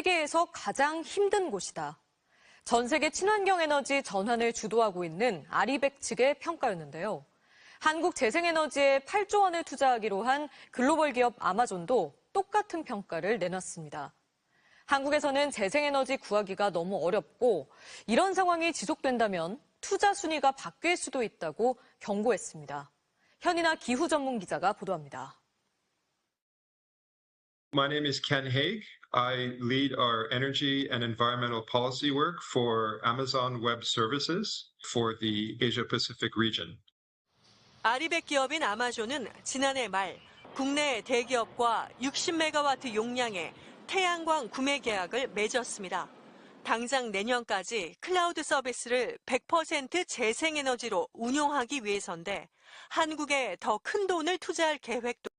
세계에서 가장 힘든 곳이다. 전 세계 친환경 에너지 전환을 주도하고 있는 아리백 측의 평가였는데요. 한국 재생에너지에 8조 원을 투자하기로 한 글로벌 기업 아마존도 똑같은 평가를 내놨습니다. 한국에서는 재생에너지 구하기가 너무 어렵고 이런 상황이 지속된다면 투자 순위가 바뀔 수도 있다고 경고했습니다. 현이나 기후 전문 기자가 보도합니다. My name is Ken Haig. I lead our energy and environmental policy work for Amazon Web Services for the Asia Pacific region. 아리백 기업인 아마존은 지난해 말 국내 대기업과 60메가와트 용량의 태양광 구매 계약을 맺었습니다. 당장 내년까지 클라우드 서비스를 100% 재생에너지로 운용하기 위해서인데 한국에 더 큰 돈을 투자할 계획도